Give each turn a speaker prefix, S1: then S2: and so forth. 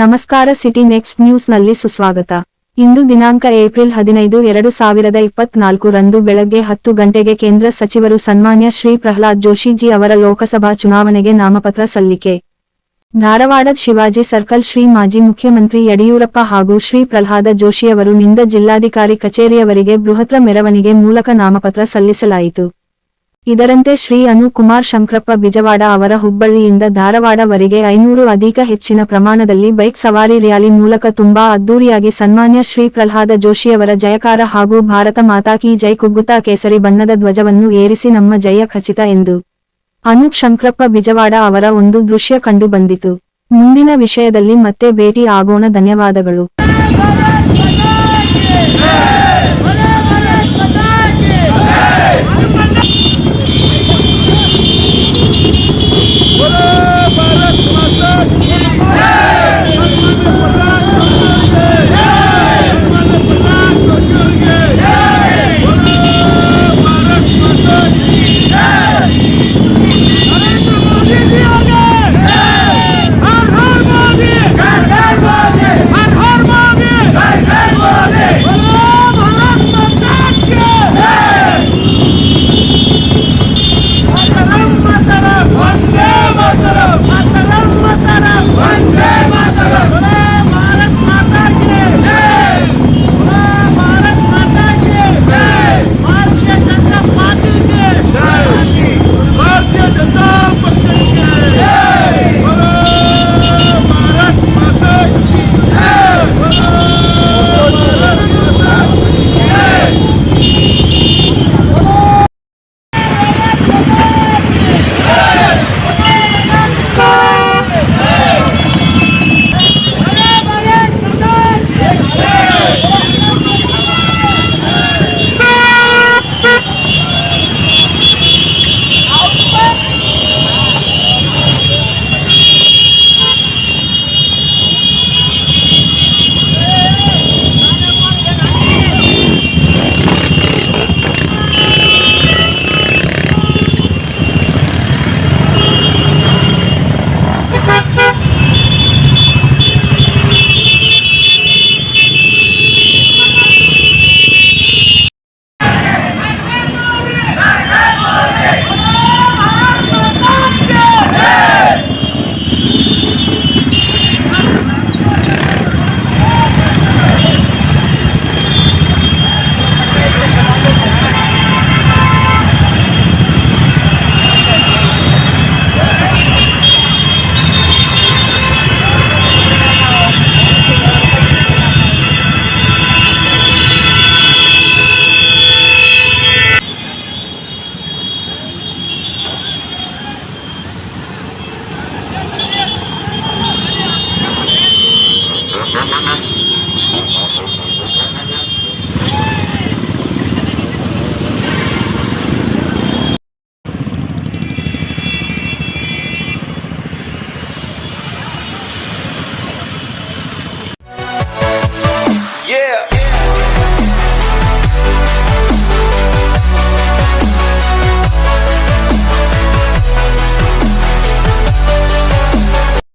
S1: ನಮಸ್ಕಾರ city next ನ್ಯೂಸ್ನಲ್ಲಿ ಸುಸ್ವಾಗತ. ಇಂದು ದಿನಾಂಕ ಏಪ್ರಿಲ್ ಹದಿನೈದು ಎರಡು ಸಾವಿರದ ಇಪ್ಪತ್ನಾಲ್ಕು ರಂದು ಬೆಳಗ್ಗೆ ಹತ್ತು ಗಂಟೆಗೆ ಕೇಂದ್ರ ಸಚಿವರು ಸನ್ಮಾನ್ಯ ಶ್ರೀ ಪ್ರಹ್ಲಾದ್ ಜೋಶಿಜಿ ಅವರ ಲೋಕಸಭಾ ಚುನಾವಣೆಗೆ ನಾಮಪತ್ರ ಸಲ್ಲಿಕೆ. ಧಾರವಾಡದ ಶಿವಾಜಿ ಸರ್ಕಲ್ ಶ್ರೀ ಮಾಜಿ ಮುಖ್ಯಮಂತ್ರಿ ಯಡಿಯೂರಪ್ಪ ಹಾಗೂ ಶ್ರೀ ಪ್ರಹ್ಲಾದ ಜೋಶಿಯವರು ನಿಂದ ಜಿಲ್ಲಾಧಿಕಾರಿ ಕಚೇರಿಯವರಿಗೆ ಬೃಹತ್ರ ಮೆರವಣಿಗೆ ಮೂಲಕ ನಾಮಪತ್ರ ಸಲ್ಲಿಸಲಾಯಿತು. ಇದರಂತೆ ಶ್ರೀ ಅನುಕುಮಾರ್ ಶಂಕ್ರಪ್ಪ ಬಿಜವಾಡ ಅವರ ಹುಬ್ಬಳ್ಳಿಯಿಂದ ಧಾರವಾಡವರೆಗೆ ಐನೂರು ಅಧಿಕ ಹೆಚ್ಚಿನ ಪ್ರಮಾಣದಲ್ಲಿ ಬೈಕ್ ಸವಾರಿ ರ್ಯಾಲಿ ಮೂಲಕ ತುಂಬಾ ಅದ್ದೂರಿಯಾಗಿ ಸನ್ಮಾನ್ಯ ಶ್ರೀ ಪ್ರಹ್ಲಾದ ಜೋಶಿಯವರ ಜಯಕಾರ ಹಾಗೂ ಭಾರತ ಮಾತಾ ಕಿ ಜೈ ಕುಗ್ಗುತ್ತಾ ಕೇಸರಿ ಬಣ್ಣದ ಧ್ವಜವನ್ನು ಏರಿಸಿ ನಮ್ಮ ಜಯ ಖಚಿತ ಎಂದು ಅನುಕ್ ಶಂಕ್ರಪ್ಪ ಬಿಜವಾಡ ಅವರ ಒಂದು ದೃಶ್ಯ ಕಂಡು ಬಂದಿತು. ಮುಂದಿನ ವಿಷಯದಲ್ಲಿ ಮತ್ತೆ ಭೇಟಿ ಆಗೋಣ, ಧನ್ಯವಾದಗಳು.